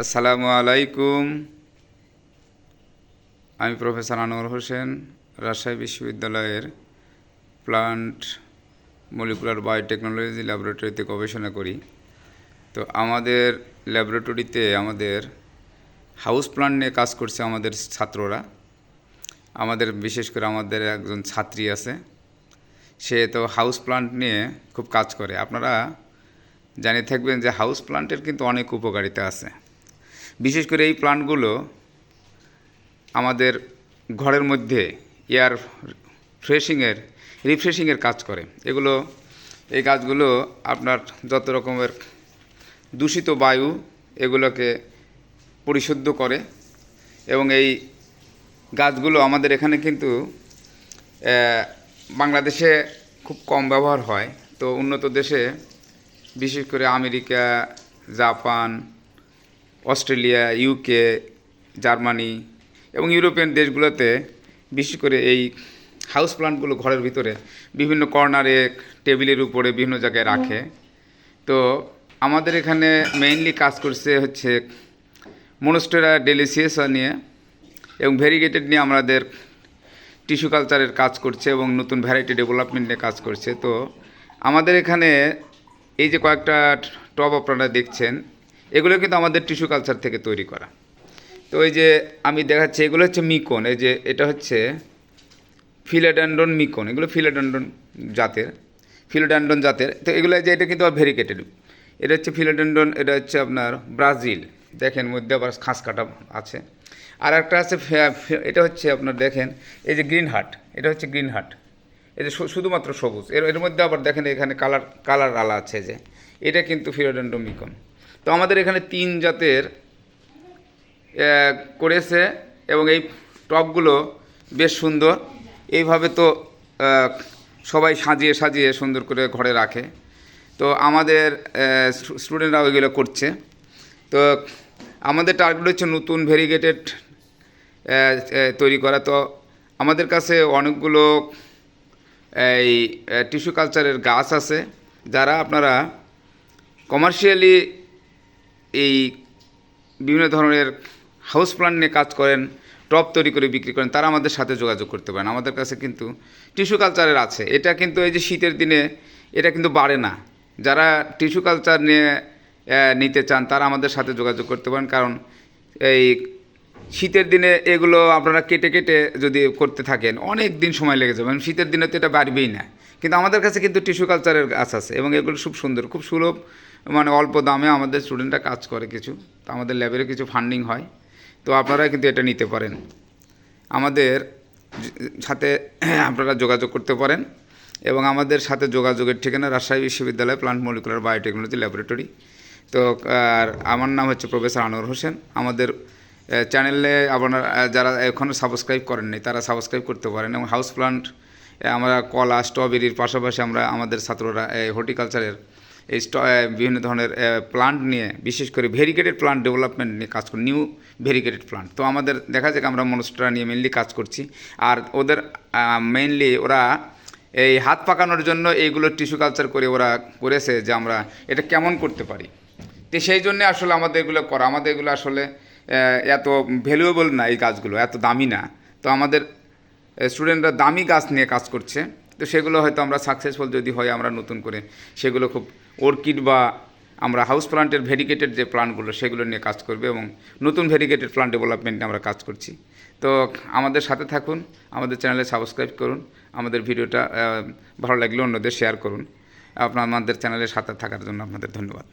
আসসালামু আলাইকুম। আমি প্রফেসর আনোয়ার হোসেন, রাজশাহী বিশ্ববিদ্যালয়ের প্লান্ট মলিকুলার বায়োটেকনোলজি ল্যাবরেটরিতে গবেষণা করি। তো আমাদের ল্যাবরেটরিতে আমাদের হাউস প্লান্ট নিয়ে কাজ করছে আমাদের ছাত্ররা। আমাদের, বিশেষ করে আমাদের একজন ছাত্রী আছে। সে তো হাউস প্লান্ট নিয়ে খুব কাজ করে। আপনারা জানিয়ে থাকবেন যে হাউস প্লান্টের কিন্তু অনেক উপকারিতা আছে। বিশেষ করে এই প্লান্টগুলো আমাদের ঘরের মধ্যে এয়ার ফ্রেশিংয়ের, রিফ্রেশিংয়ের কাজ করে। এগুলো, এই গাছগুলো আপনার যত রকমের দূষিত বায়ু এগুলোকে পরিশুদ্ধ করে এবং এই গাছগুলো আমাদের এখানে কিন্তু বাংলাদেশে খুব কম ব্যবহার হয়। তো উন্নত দেশে, বিশেষ করে America, Japan Australia UK Germany এবং ইউরোপিয়ান দেশগুলোতে বিশেষ করে এই হাউস প্লান্টগুলো ঘরের ভিতরে বিভিন্ন কর্নারে টেবিলের উপরে বিভিন্ন জায়গায় রাখে। তো আমাদের এখানে মেইনলি কাজ করছে হচ্ছে মনোস্টেরা ডেলিসিয়াসা নিয়ে এবং ভেরিগেটেড নিয়ে আমাদের টিস্যু কালচারের কাজ করছে এবং নতুন ভ্যারাইটি ডেভেলপমেন্ট নিয়ে কাজ করছে। তো আমাদের এখানে এই যে কয়েকটা টব আপনারা দেখছেন এগুলো কিন্তু আমাদের টিস্যু কালচার থেকে তৈরি করা। তো এই যে আমি দেখাচ্ছি, এগুলো হচ্ছে মিকন, এই যে এটা হচ্ছে ফিলেডান্ডন মিকন, এগুলো ফিলেডান্ডন জাতের ফিলোডান্ডন জাতের। তো এগুলো যে এটা কিন্তু ভেরিকেটেড। এটা হচ্ছে ফিলোডান্ডন এটা হচ্ছে আপনার ব্রাজিল। দেখেন, মধ্যে আবার খাস কাটা আছে। আর একটা আছে এটা হচ্ছে আপনার দেখেন, এই যে গ্রিন হার্ট, এটা হচ্ছে গ্রিন হার্ট। এটা শু- শুধুমাত্র সবুজ। এর এর মধ্যে আবার দেখেন এখানে কালার কালার আলা আছে যে। এটা কিন্তু ফিলোডান্ডন মিকন। তো আমাদের এখানে তিন জাতের করেছে এবং এই টবগুলো বেশ সুন্দর। এইভাবে তো সবাই সাজিয়ে সাজিয়ে সুন্দর করে ঘরে রাখে। তো আমাদের স্টুডেন্টরা ওইগুলো করছে। তো আমাদের টার্গেট হচ্ছে নতুন ভেরিগেটেড তৈরি করা। তো আমাদের কাছে অনেকগুলো, এই টিস্যু কালচারের গাছ আছে। যারা আপনারা কমার্শিয়ালি এই বিভিন্ন ধরনের হাউস প্লান্ট নিয়ে কাজ করেন টপ তৈরি করে বিক্রি করেন, তারা আমাদের সাথে যোগাযোগ করতে পারেন। আমাদের কাছে কিন্তু টিস্যু কালচারের আছে। এটা কিন্তু এই যে শীতের দিনে এটা কিন্তু বাড়ে না। যারা টিস্যু কালচার নিয়ে নিতে চান, তারা আমাদের সাথে যোগাযোগ করতে পারেন। কারণ এই শীতের দিনে এগুলো আপনারা কেটে কেটে যদি করতে থাকেন, অনেক দিন সময় লেগে যাবে। কারণ শীতের দিনে তো এটা বাড়বেই না। কিন্তু আমাদের কাছে কিন্তু টিস্যু কালচারের গাছ আছে এবং এগুলো খুব সুন্দর, খুব সুলভ মানে অল্প দামে আমাদের স্টুডেন্টরা কাজ করে কিছু। তো আমাদের ল্যাবের কিছু ফান্ডিং হয়। তো আপনারা কিন্তু এটা নিতে পারেন। আমাদের সাথে আপনারা যোগাযোগ করতে পারেন এবং আমাদের সাথে যোগাযোগের ঠিকানা রাজশাহী বিশ্ববিদ্যালয় প্লান্ট মলিকুলার বায়োটেকনোলজি ল্যাবরেটরি তো, আর আমার নাম হচ্ছে প্রফেসর আনোয়ার হোসেন। আমাদের চ্যানেলে আপনারা যারা এখনও সাবস্ক্রাইব করেননি, তারা সাবস্ক্রাইব করতে পারেন এবং হাউস প্লান্ট আমরা কলা, স্ট্রবেরির পাশাপাশি আমরা আমাদের ছাত্ররা এই হর্টিকালচারের এই বিভিন্ন ধরনের প্লান্ট নিয়ে, বিশেষ করে ভেরিকেটেড প্লান্ট ডেভেলপমেন্ট নিয়ে কাজ করি নিউ ভেরিকেটেড প্লান্ট তো আমাদের দেখা যায় আমরা মনস্ট্রা নিয়ে মেনলি কাজ করছি। আর ওদের মেইনলি ওরা এই হাত পাকানোর জন্য এইগুলো টিস্যু কালচার করে ওরা করেছে যে আমরা এটা কেমন করতে পারি। তো সেই জন্যে আসলে আমাদের এগুলো করা। আমাদের এগুলো আসলে এত ভ্যালুয়েবল না এই গাছগুলো, এত দামি না। তো আমাদের স্টুডেন্টরা দামি গাছ নিয়ে কাজ করছে। তো সেগুলো হয়তো আমরা সাকসেসফুল যদি হয়, আমরা নতুন করে সেগুলো খুব অর্কিড বা আমরা হাউস প্লান্টের ভেরিকেটেড যে প্লান্টগুলো সেগুলো নিয়ে কাজ করবে এবং নতুন ভেরিকেটেড প্লান্ট ডেভেলপমেন্ট আমরা কাজ করছি। তো আমাদের সাথে থাকুন, আমাদের চ্যানেলে সাবস্ক্রাইব করুন, আমাদের ভিডিওটা ভালো লাগলে অন্যদের শেয়ার করুন। আপনার, আমাদের চ্যানেলের সাথে থাকার জন্য আপনাদের ধন্যবাদ।